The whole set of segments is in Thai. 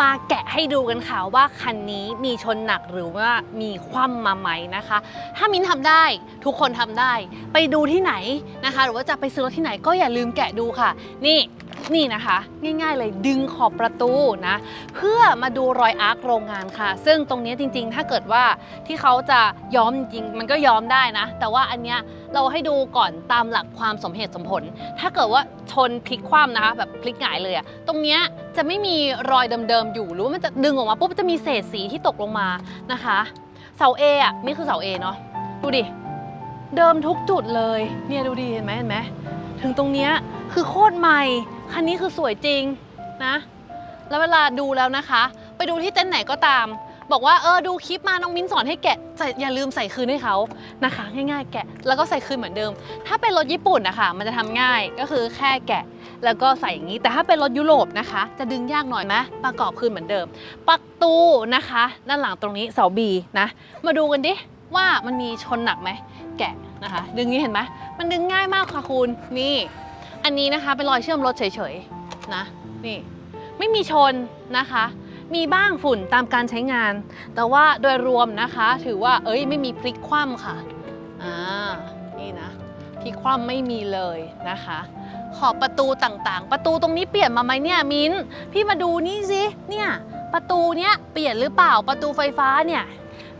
มาแกะให้ดูกันค่ะว่าคันนี้มีชนหนักหรือว่ามีคว่ำมาไหมนะคะ ถ้ามิ้นทำได้ทุกคนทำได้ ไปดูที่ไหนนะคะ หรือว่าจะไปซื้อรถที่ไหนก็อย่าลืมแกะดูค่ะ นี่ นี่นะคะ ง่ายๆเลยดึงขอบประตูนะ เพื่อมาดูรอยอาร์คโรงงานค่ะ ซึ่งตรงนี้จริงๆ ถ้าเกิดว่าที่เขาจะย้อมจริงมันก็ย้อมได้นะ แต่ว่าอันเนี้ยเราให้ดูก่อนตามหลักความสมเหตุสมผล ถ้าเกิดว่าชนพลิกคว่ำนะคะ แบบพลิกหงายเลยอะตรงเนี้ยจะไม่มีรอยเดิมๆอยู่หรือว่ามันจะดึงออกมาปุ๊บจะมีเศษสีที่ตกลงมานะคะ เสา A อะนี่คือเสา A เนาะดูดิเดิมทุกจุดเลยเนี่ยดูดิเห็นไหมเห็นไหมถึงตรงเนี้ยคือโคตรใหม่ คันนี้คือสวยจริงนะ แล้วเวลาดูแล้วนะคะ ไปดูที่เต้นท์ไหนก็ตาม บอกว่าเออดูคลิปมาน้องมิ้นสอนให้แกะใส่อย่าลืมใส่คืนให้เขานะคะ ง่ายๆ แกะแล้วก็ใส่คืนเหมือนเดิม ถ้าเป็นรถญี่ปุ่นนะคะมันจะทำง่ายก็คือแค่แกะ แล้วก็ใส่อย่างนี้ แต่ถ้าเป็นรถยุโรปนะคะ จะดึงยากหน่อยไหมประกอบคืนเหมือนเดิม ประตูนะคะ ด้านหลังตรงนี้เสาบีนะมาดูกันดิว่ามันมีชนหนักไหมแกะนะคะ ดึงนี้เห็นไหมมันดึงง่ายมากค่ะคุณนี่ อันนี้นะคะเป็นรอยเชื่อมรถเฉยๆนะนี่ไม่มีชนนะคะ มีบ้างฝุ่นตามการใช้งาน แต่ว่าโดยรวมนะคะ ถือว่าเอ้ยไม่มีพลิกคว่ำค่ะอ่านี่นะพลิกคว่ำไม่มีเลยนะคะ ขอบประตูต่างๆ ประตูตรงนี้เปลี่ยนมาไหมเนี่ยมิ้นพี่มาดูนี่สิเนี่ยประตูเนี้ยเปลี่ยนหรือเปล่าประตูไฟฟ้าเนี่ย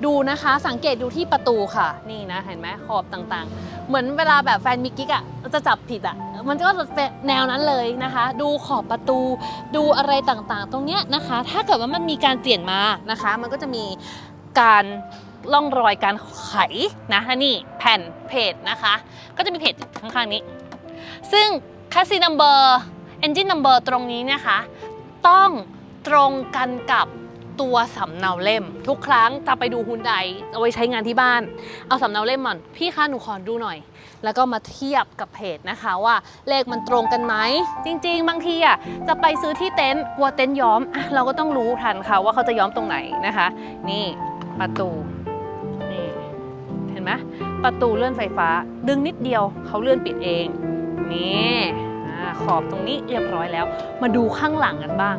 ดูนะคะสังเกตดูที่ประตูค่ะ นี่นะเห็นไหมขอบต่างๆ เหมือนเวลาแบบแฟนมิกกิ๊กอะจะจับผิดอะมันก็จะแนวนั้นเลยนะคะ ดูขอบประตูดูอะไรต่างๆ ตรงเนี้ยนะคะ ถ้าเกิดว่ามันมีการเปลี่ยนมานะคะ มันก็จะมีการล่องรอยการไขนะและนี่แผ่นเพจนะคะ ก็จะมีเพจข้างๆนี้ ซึ่งคัสซีนัมเบอร์เอนจินนัมเบอร์ตรงนี้นะคะ ต้องตรงกันกับ ตัวสำเนาเล่ม ทุกครั้งจะไปดูฮุนไดเอาไว้ใช้งานที่บ้าน เอาสำเนาเล่มก่อนพี่คะหนูขอดูหน่อย แล้วก็มาเทียบกับเพจนะคะว่าเลขมันตรงกันไหมจริง ๆ บางทีอะจะไปซื้อที่เต็นท์กลัวเต็นท์ย้อมอะเราก็ต้องรู้ทันค่ะว่าเขาจะย้อมตรงไหนนะคะ นี่ประตูนี่เห็นไหมประตูเลื่อนไฟฟ้า ดึงนิดเดียวเขาเลื่อนปิดเองนี่ขอบตรงนี้เรียบร้อยแล้ว มาดูข้างหลังกันบ้าง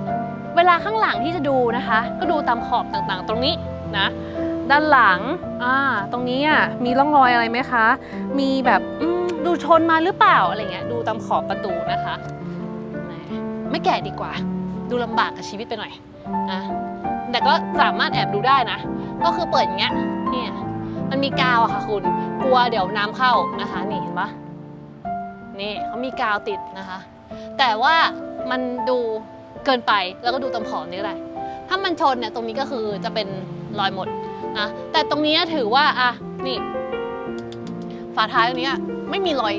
เวลาข้างหลังที่จะดูนะคะ ก็ดูตามขอบต่างๆ ตรงนี้นะ ด้านหลังอ่าตรงนี้อะมีร่องรอยอะไรไหมคะ มีแบบดูชนมาหรือเปล่าอะไรเงี้ยดูตามขอบประตูนะคะ ไม่แก่ดีกว่า ดูลำบากกับชีวิตไปหน่อยนะแต่ก็สามารถแอบดูได้นะ ก็คือเปิดอย่างเงี้ยเนี่ยมันมีกาวอะค่ะคุณกลัวเดี๋ยวน้ำเข้านะคะนี่เห็นปะนี่เขามีกาวติดนะคะ แต่ว่ามันดู เกินไปแล้วก็ดูตามขอบนี้ก็ได้ ถ้ามันชนเนี่ยตรงนี้ก็คือจะเป็นรอยหมดนะแต่ตรงนี้ถือว่าอะนี่ ฝาท้ายตรงนี้ไม่มีรอย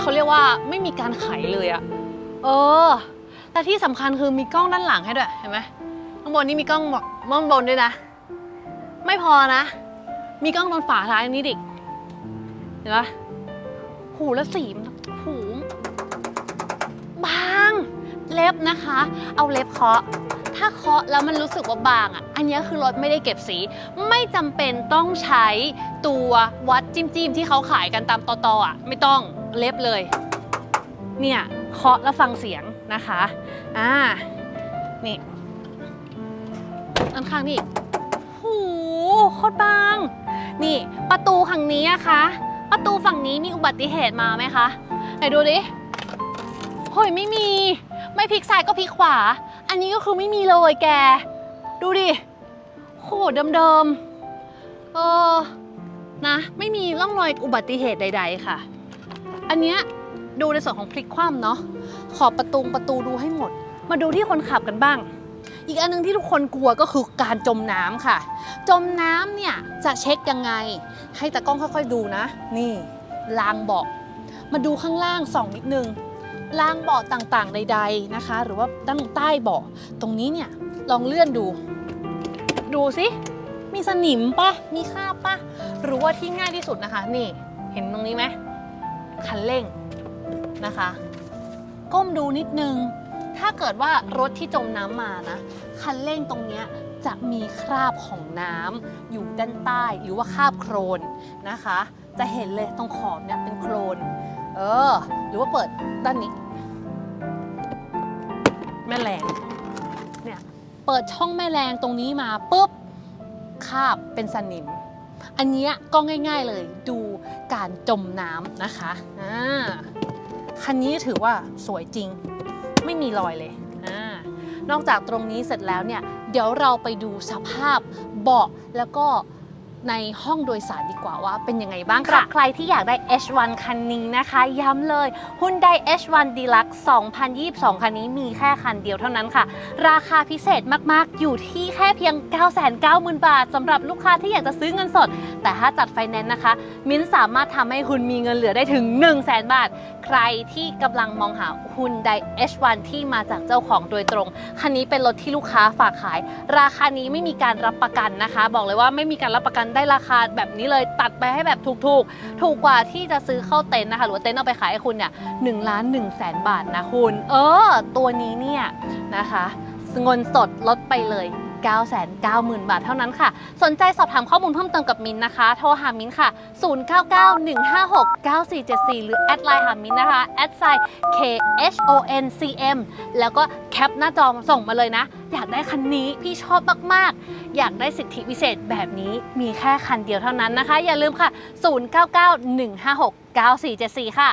เขาเรียกว่าไม่มีการไขเลยอะเออ แต่ที่สำคัญคือมีกล้องด้านหลังให้ด้วยเห็นไหมข้างบนนี่มีกล้องมองบนด้วยนะ ไม่พอนะ มีกล้องตรงฝาท้ายนี้ดิเห็นปะหูแล้วสีมันหูบ้า เล็บนะคะ เอาเล็บเคาะ ถ้าเคาะแล้วมันรู้สึกว่าบางอะ อันนี้คือรถไม่ได้เก็บสี ไม่จำเป็นต้องใช้ตัววัดจิ้มจิ้มๆที่เขาขายกันตามตอตออะ ไม่ต้องเล็บเลย เนี่ยเคาะแล้วฟังเสียงนะคะ อ่า นี่อันข้างนี่อีกหูโคตรบาง นี่ประตูฝั่งนี้อะคะ ประตูฝั่งนี้มีอุบัติเหตุมาไหมคะ ไหนดูดิเฮ้ยไม่มี ไม่พลิกซ้ายก็พลิกขวา อันนี้ก็คือไม่มีเลยแก ดูดิโหเดิมๆ เออ นะ ไม่มีร่องรอยอุบัติเหตุใด ๆ ค่ะ อันเนี้ยดูในส่วนของพลิกคว่ำเนาะ ขอบประตูประตูดูให้หมด มาดูที่คนขับกันบ้าง อีกอันหนึงที่ทุกคนกลัวก็คือการจมน้ำค่ะ จมน้ำเนี่ยจะเช็คยังไง ให้ตากล้องค่อยๆดูนะ นี่รางเบาะมาดูข้างล่างส่องนิดนึง รางเบาะต่างๆ ใด ๆนะคะ หรือว่าด้านใต้เบาะตรงนี้เนี่ยลองเลื่อนดู ดูสิมีสนิมปะมีคราบปะหรือว่าที่ง่ายที่สุดนะคะ นี่เห็นตรงนี้ไหมคันเร่งนะคะ ก้มดูนิดนึง ถ้าเกิดว่ารถที่จมน้ำมานะ คันเร่งตรงเนี้ยจะมีคราบของน้ำอยู่ด้านใต้หรือว่าคราบโครนนะคะ จะเห็นเลยตรงขอบเนี่ยเป็นโครน เออ หรือว่าเปิดด้านนี้ แม่แรงเนี่ยเปิดช่องแม่แรงตรงนี้มาปุ๊บคาบเป็นสนิม อันนี้ก็ง่าย ๆเลยดูการจมน้ำนะคะอ่าคันนี้ถือว่าสวยจริง ไม่มีรอยเลยอ่านอกจากตรงนี้เสร็จแล้วเนี่ยเดี๋ยวเราไปดูสภาพเบาะแล้วก็ ในห้องโดยสารดีกว่าว่าเป็นยังไงบ้างค่ะ ใครที่อยากได้ H1 คันนี้นะคะ ย้ำเลย Hyundai H1 Deluxe 2022 คันนี้มีแค่คันเดียวเท่านั้นค่ะ ราคาพิเศษมากๆ อยู่ที่แค่เพียง 990,000 บาทสำหรับลูกค้าที่อยากจะซื้อเงินสด แต่ถ้าจัดไฟแนนซ์นะคะ มิ้นท์สามารถทำให้คุณมีเงินเหลือได้ถึง 1 0 0 0 0แบาท ใครที่กำลังมองหา Hyundai H1 ที่มาจากเจ้าของโดยตรง คันนี้เป็นรถที่ลูกค้าฝากขาย ราคานี้ไม่มีการรับประกันนะคะ บอกเลยว่าไม่มีการรับประกันได้ราคาแบบนี้เลยตัดไปให้แบบถูกๆถูกกว่าที่จะซื้อเข้าเต็นท์นะคะ หรือว่าเต็นท์เอาไปขายให้คุณเนี่ยหนึ่งล้านหนึ่งแสนบาทนะคุณ เออ ตัวนี้เนี่ยนะคะเงินสดลดไปเลย 990,000 บาทเท่านั้นค่ะ สนใจสอบถามข้อมูลเพิ่มเติมกับมินนะคะ โทรหามินค่ะ 0991569474 หรือแอดไลน์หามินนะคะแอดไซ K H O N C M แล้วก็แคปหน้าจอส่งมาเลยนะ อยากได้คันนี้พี่ชอบมาก ๆ อยากได้สิทธิพิเศษแบบนี้มีแค่คันเดียวเท่านั้นนะคะ อย่าลืมค่ะ 0991569474 ค่ะ